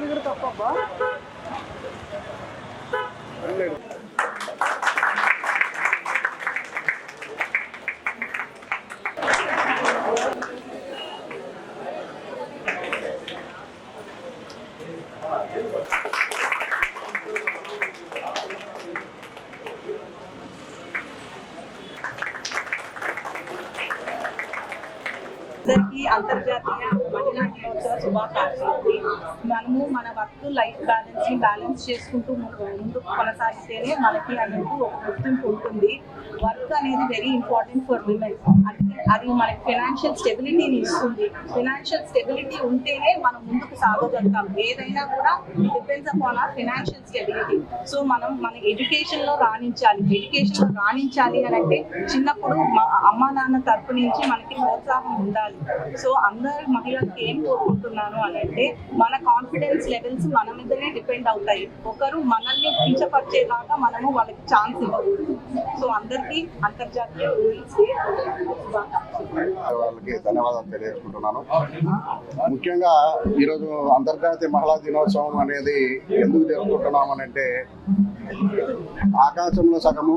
దగ్గర తప్పబ్బా. అందరికీ అంతర్జాతీయ మహిళా దినోత్సవ శుభాకాంక్షలు మనము మన వర్క్ లైఫ్ బ్యాలెన్స్ని బ్యాలెన్స్ చేసుకుంటూ ము- ముందుకు కొనసాగితేనే మనకి అందుకు ఒక గుర్తింపు ఉంటుంది. వర్క్ అనేది వెరీ ఇంపార్టెంట్ ఫర్ విమెన్ అది అది మనకి ఫినాన్షియల్ స్టెబిలిటీని ఇస్తుంది. ఫినాన్షియల్ స్టెబిలిటీ ఉంటేనే మనం ముందుకు సాగగలుగుతాం. ఏదైనా కూడా depends upon our financial stability so మనం మన ఎడ్యుకేషన్లో రాణించాలి. ఎడ్యుకేషన్లో రాణించాలి అని అంటే చిన్నప్పుడు మా అమ్మా నాన్న తరపు నుంచి మనకి ప్రోత్సాహం ఉండాలి. సో అందరు మహిళలకు ఏం కోరుకుంటున్నాను అని అంటే మన కాన్ఫిడెన్స్ లెవెల్స్ మన మీదనే డిపెండ్ అవుతాయి. ఒకరు మనల్ని కించపరిచేలాగా మనము వాళ్ళకి ఛాన్స్ ఇవ్వకూడదు. సో అందరికీ అంతర్జాతీయ ఉమెన్స్ డే వాళ్ళకి ధన్యవాదాలు తెలియజేసుకుంటున్నాను. ముఖ్యంగా ఈరోజు అంతర్జాతీయ మహిళా దినోత్సవం అనేది ఎందుకు జరుపుకుంటున్నాం అని అంటే ఆకాశంలో సగము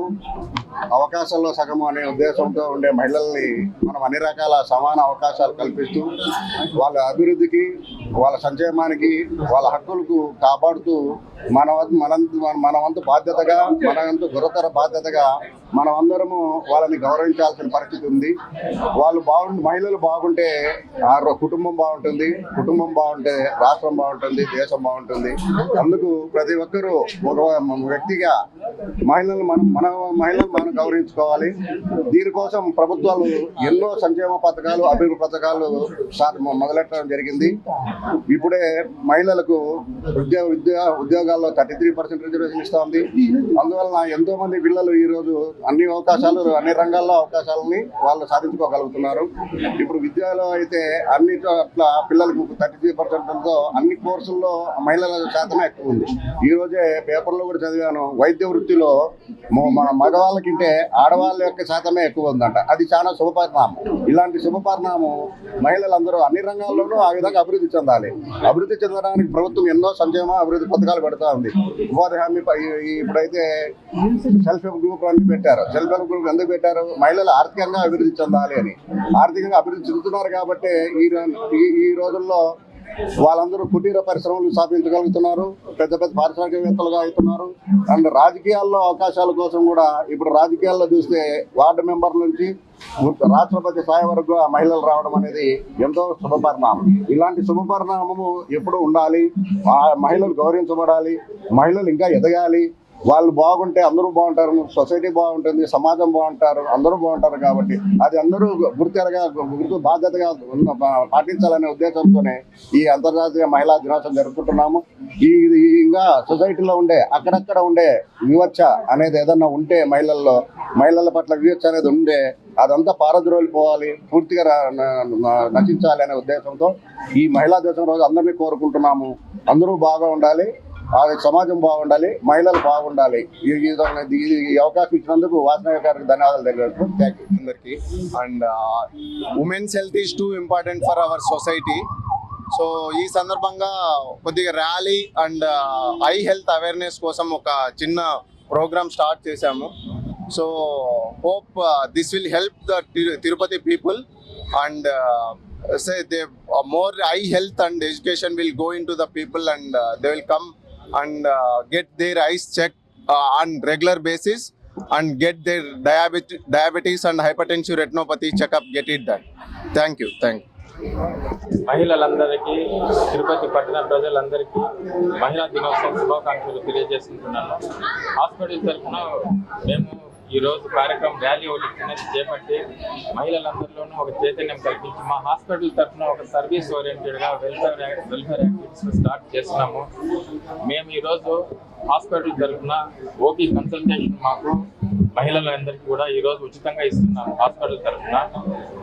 అవకాశాల్లో సగము అనే ఉద్దేశంతో ఉండే మహిళల్ని మనం అన్ని రకాల సమాన అవకాశాలు కల్పిస్తూ వాళ్ళ అభివృద్ధికి వాళ్ళ సంక్షేమానికి వాళ్ళ హక్కులకు కాపాడుతూ మన వంతు మన మన వంతు బాధ్యతగా మన వంతు బాధ్యతగా మనమందరము వాళ్ళని గౌరవించాల్సిన పరిస్థితి ఉంది. వాళ్ళు బాగుంటే మహిళలు బాగుంటే ఆ కుటుంబం బాగుంటుంది కుటుంబం బాగుంటే రాష్ట్రం బాగుంటుంది దేశం బాగుంటుంది. అందుకు ప్రతి ఒక్కరూ ఒక వ్యక్తిగా మహిళలు మనం మన మహిళలు మనం గౌరవించుకోవాలి. దీనికోసం ప్రభుత్వాలు ఎన్నో సంక్షేమ పథకాలు అభివృద్ధి పథకాలు సార్ మొదలెట్టడం జరిగింది. ఇప్పుడే మహిళలకు ఉద్యోగ విద్యా ఉద్యోగాల్లో థర్టీ త్రీ పర్సెంట్ రిజర్వేషన్ ఇస్తోంది అందువలన ఎంతో మంది పిల్లలు ఈ రోజు అన్ని అవకాశాలు అన్ని రంగాల్లో అవకాశాలని వాళ్ళు సాధించుకోగలుగుతున్నారు. ఇప్పుడు విద్యలో అయితే అన్ని చోట్ల పిల్లలకు థర్టీ త్రీ పర్సెంట్తో అన్ని కోర్సుల్లో మహిళల శాతమే ఎక్కువ ఉంది. ఈ రోజే పేపర్లో కూడా చదివాను వైద్య వృత్తిలో మన మగవాళ్ళకింటే ఆడవాళ్ళ యొక్క శాతమే ఎక్కువ ఉందంట. అది చాలా శుభపరిణామం. ఇలాంటి శుభపరిణామం మహిళలందరూ అన్ని రంగాల్లోనూ ఆ విధంగా అభివృద్ధి చెందారు చెందాలి అభివృద్ధి చెందడానికి ప్రభుత్వం ఎన్నో సంక్షేమ అభివృద్ధి పథకాలు పెడతా ఉంది. ఉపాధి హామీ ఇప్పుడైతే సెల్ఫ్ హెల్ప్ గ్రూప్ అన్ని పెట్టారు. సెల్ఫ్ హెల్ప్ గ్రూప్ ఎందుకు పెట్టారు? మహిళలు ఆర్థికంగా అభివృద్ధి చెందాలి అని. ఆర్థికంగా అభివృద్ధి చెందుతున్నారు కాబట్టి ఈ ఈ- ఈ రోజుల్లో వాళ్ళందరూ కుటీర పరిశ్రమలు స్థాపించగలుగుతున్నారు. పెద్ద పెద్ద పారిశ్రామికవేత్తలుగా అవుతున్నారు. అండ్ రాజకీయాల్లో అవకాశాల కోసం కూడా ఇప్పుడు రాజకీయాల్లో చూస్తే వార్డు మెంబర్ నుంచి రాష్ట్రపతి స్థాయి వరకు కూడా మహిళలు రావడం అనేది ఎంతో శుభపరిణామం. ఇలాంటి శుభపరిణామము ఎప్పుడు ఉండాలి. ఆ మహిళలు గౌరవించబడాలి. మహిళలు ఇంకా ఎదగాలి. వాళ్ళు బాగుంటే అందరూ బాగుంటారు సొసైటీ బాగుంటుంది సమాజం బాగుంటారు అందరూ బాగుంటారు కాబట్టి అది అందరూ గుర్తెరగా గుర్తు బాధ్యతగా పాటించాలనే ఉద్దేశంతోనే ఈ అంతర్జాతీయ మహిళా దినోత్సవం జరుపుకుంటున్నాము. ఈ ఇది ఇంకా సొసైటీలో ఉండే అక్కడక్కడ ఉండే వివక్ష అనేది ఏదన్నా ఉంటే మహిళల్లో మహిళల పట్ల వివక్ష అనేది ఉండే అదంతా పారద్రోలిపోవాలి పూర్తిగా నశించాలి అనే ఉద్దేశంతో ఈ మహిళా దినోత్సవం రోజు అందరినీ కోరుకుంటున్నాము. అందరూ బాగా ఉండాలి. ఆ సమాజం బాగుండాలి మహిళలు బాగుండాలి. ఈ ఈ విధంగా ఈ- అవకాశం ఇచ్చినందుకు వాసన గారికి ధన్యవాదాలు తెలియదు థ్యాంక్ యూ అందరికి. And women's health is too important for our society so ఈ సందర్భంగా కొద్దిగా rally and eye health awareness కోసం ఒక చిన్న ప్రోగ్రామ్ స్టార్ట్ చేశాము. So hope this will help the Tirupati people and say they more eye health and education will go in the people and they and get their eyes check on regular basis and get their diabetes diabetes and hypertension retinopathy checkup get it that thank you thank you మహిళలందరికీ తిరుపతి పట్టిన ప్రజలందరికీ మహిళా దినోత్సవం శుభాకాంక్షలు తెలియజేసుకుంటున్నాను. Hospital తరఫున మేము ఈరోజు కార్యక్రమం ర్యాలీ ఒకటి చిన్నది చేపట్టి మహిళలందరిలోనూ ఒక చైతన్యం కల్పించి మా హాస్పిటల్ తరఫున ఒక సర్వీస్ ఓరియంటెడ్గా వెల్ఫేర్ వెల్ఫేర్ యాక్టివిటీస్ స్టార్ట్ చేస్తున్నాము. మేము ఈరోజు హాస్పిటల్ తరఫున ఓపీ కన్సల్టేషన్ మాకు మహిళలందరికీ కూడా ఈ రోజు ఉచితంగా ఇస్తున్నాం హాస్పిటల్ తరఫున.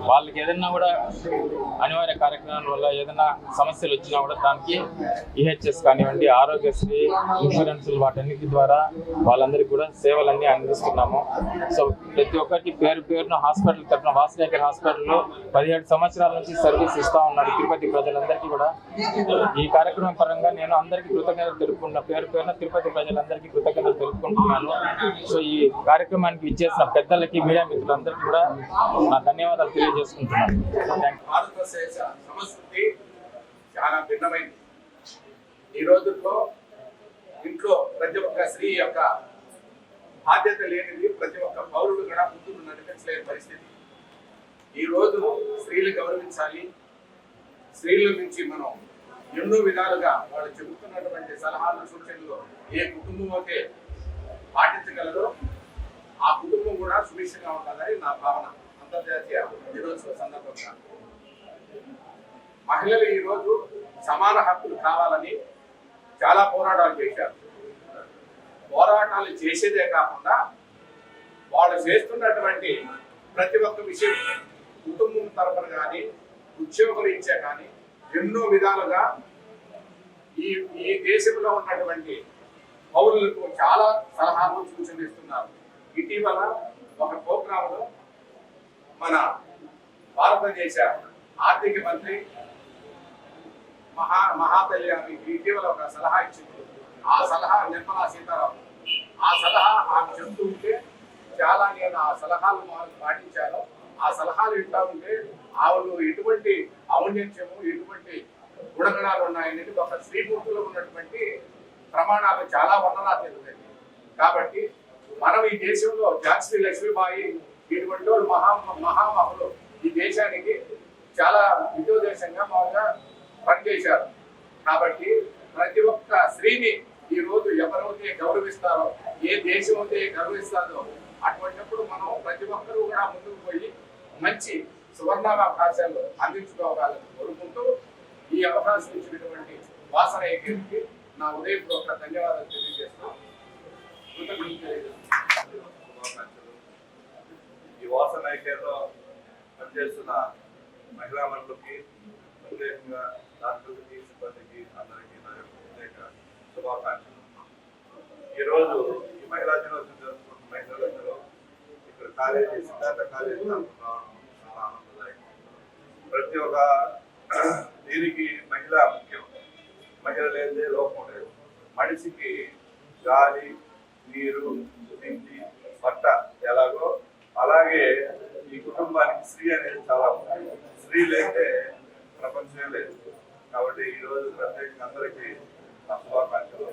వాళ్ళకి ఏదైనా కూడా అనివార్య కార్యక్రమాల వల్ల ఏదైనా సమస్యలు వచ్చినా కూడా దానికి ఈహెచ్ఎస్ కానివ్వండి ఆరోగ్యశ్రీ ఇన్సూరెన్స్ వాటన్నిటి ద్వారా వాళ్ళందరికీ కూడా సేవలన్నీ అందిస్తున్నాము. సో ప్రతి ఒక్కరికి పేరు పేరున హాస్పిటల్ తరఫున వాసనేకర్ హాస్పిటల్లో పదిహేడు సంవత్సరాల నుంచి సర్వీస్ ఇస్తా ఉన్నాడు తిరుపతి ప్రజలందరికీ కూడా. ఈ కార్యక్రమం పరంగా నేను అందరికీ కృతజ్ఞతలు తెలుపుకున్న పేరు పేరున తిరుపతి ప్రజలందరికీ కృతజ్ఞతలు తెలుపుకుంటున్నాను. సో ఈ కార్యక్రమానికి ఇచ్చేసిన పెద్దలకి మీడియా మిత్రులందరికీ కూడా నా ధన్యవాదాలు తెలియజేసుకుంటున్నాను. థ్యాంక్ సంస్కృతి చాలా భిన్నమైంది. ఈ రోజుల్లో ఇంట్లో ప్రతి ఒక్క స్త్రీ యొక్క బాధ్యత లేనిది ప్రతి ఒక్క పౌరుడు కూడా ముందుకు నడిపించలేని పరిస్థితి. ఈ రోజు స్త్రీలు గౌరవించాలి. స్త్రీల నుంచి మనం ఎన్నో విధాలుగా వాళ్ళు చెబుతున్నటువంటి సలహాలు సూచనలు ఏ కుటుంబం అయితే పాటించగలరో ఆ కుటుంబం కూడా సుభిక్షంగా ఉండాలని నా భావన. అంతర్జాతీయ దినోత్సవ సందర్భంగా. మహిళలు ఈ రోజు సమాన హక్కులు కావాలని చాలా పోరాటాలు చేశారు. పోరాటాలు చేసేదే కాకుండా వాళ్ళు చేస్తున్నటువంటి ప్రతి ఒక్క విషయం కుటుంబం తరఫున కానీ ఉద్యోగులు ఇచ్చే కానీ ఎన్నో విధాలుగా ఈ ఈ దేశంలో ఉన్నటువంటి పౌరులకు చాలా సలహాలు సూచనలు ఇస్తున్నారు ఇటీవల ఒక ప్రోగ్రాంలో మన భారతదేశ ఆర్థిక మంత్రి మహా మహాతల్లి గారికి ఇటీవల ఒక సలహా ఇచ్చింది. ఆ సలహా నిర్మలా సీతారామన్. ఆ సలహా ఆమె చెప్తూ ఉంటే చాలా నేను ఆ సలహాలు మాకు పాటించాను ఆ సలహాలు వింటా ఉంటే ఆవులు ఎటువంటి ఔన్నత్యము ఎటువంటి గుణగణాలు ఉన్నాయనేది ఒక శ్రీమూర్తిలో ఉన్నటువంటి ప్రమాణాలు చాలా వర్ణనాతీతమైనవి కాబట్టి మనం ఈ దేశంలో ఝాన్సీ లక్ష్మీబాయి ఇటువంటి వాళ్ళు మహా మహామహులు ఈ దేశానికి చాలా విజయోదేశంగా బాగా పనిచేశారు కాబట్టి ప్రతి ఒక్క స్త్రీని ఈ రోజు ఎవరైతే గౌరవిస్తారో ఏ దేశం అయితే గౌరవిస్తారో అటువంటి మనం ప్రతి ఒక్కరూ కూడా ముందుకు పోయి మంచి సువర్ణావకాశాలు అందించుకోవాలని కోరుకుంటూ ఈ అవకాశం ఇచ్చినటువంటి వాసన ఎగిరికి నా ఉదయపూర్వక ధన్యవాదాలు తెలియజేస్తూ తెలియజేస్తున్నాను. ఈ వాసన ఐక్యంలో పనిచేస్తున్న మహిళా మండలికి ప్రత్యేకంగా డాక్టర్లకి సిబ్బందికి అందరికీ నా యొక్క ప్రత్యేక శుభాకాంక్షలు ఈరోజు ఈ మహిళా దినోత్సవం జరుపుకుంటున్న మహిళలందరూ ఇక్కడ కాలేజీ సిద్ధార్థ కాలేజీ తరఫున రావడం చాలా ఆనందదాయకం ప్రతి ఒక్క దీనికి మహిళ ముఖ్యం. మహిళ లేదే లోపం లేదు మనిషికి గాలి నీరు తిండి బట్ట ఎలాగో అలాగే ఈ కుటుంబానికి స్త్రీ అనేది చాలా ముఖ్యం. స్త్రీ లేతే ప్రపంచమే లేదు. కాబట్టి ఈరోజు ప్రత్యేకంగా అందరికీ నా శుభాకాంక్షలు.